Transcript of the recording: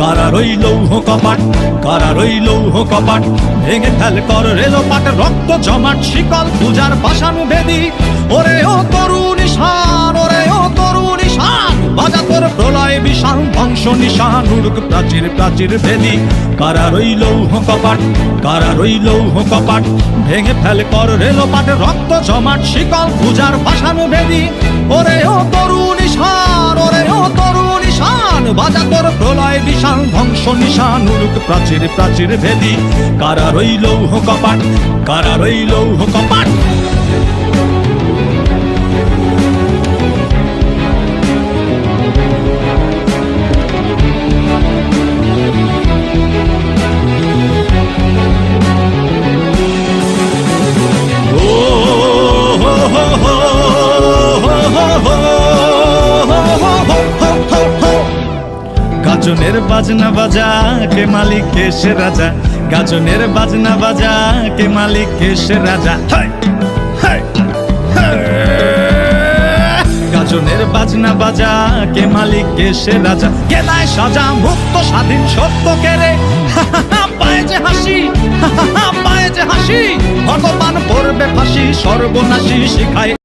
কারা রইল কপাট, কারা রইল কপাট? ভেঙে ফেল কর রেলোপাট রক্ত জমাট, শিকল পূজার পাশানু ভেদি ওরে ও তরুণ ঈশান, ওরে ও তরুণ ঈশান, বাজা তোর প্রলয় বিশাল, ধ্বংস নিশান, উড়ুক প্রাচীর প্রাচীর ভেদি। কারা রইল কপাট, কারা রইল কপাট? ভেঙে ফেল কর রেলোপাট রক্ত জমাট, শিকল পূজার পাশানু ভেদি ওরে ও তরুণ ঈশান, ওরে ও তরুণ ঈশান, বাজা প্রলয় বিশাল ধ্বংস নিশান উড়ুক প্রাচীর প্রাচীর ভেদি। কারা রইল কপাট কারা রইল কপাট? গাজনের বাজনা বাজা, কে মালিক, কে সে রাজা? গাজনের বাজনা বাজা, কে মালিক, কে সে রাজা। গাজনের বাজনা বাজা, কে মালিক, কে সে রাজা? গেলায় সাজা, মুক্ত, স্বাধীন, সত্য কেড়ে। পায়ে যে হাসি পায়ে যে হাসি। ভগবান পড়বে ফাঁসি, সর্বনাশী শিখায়।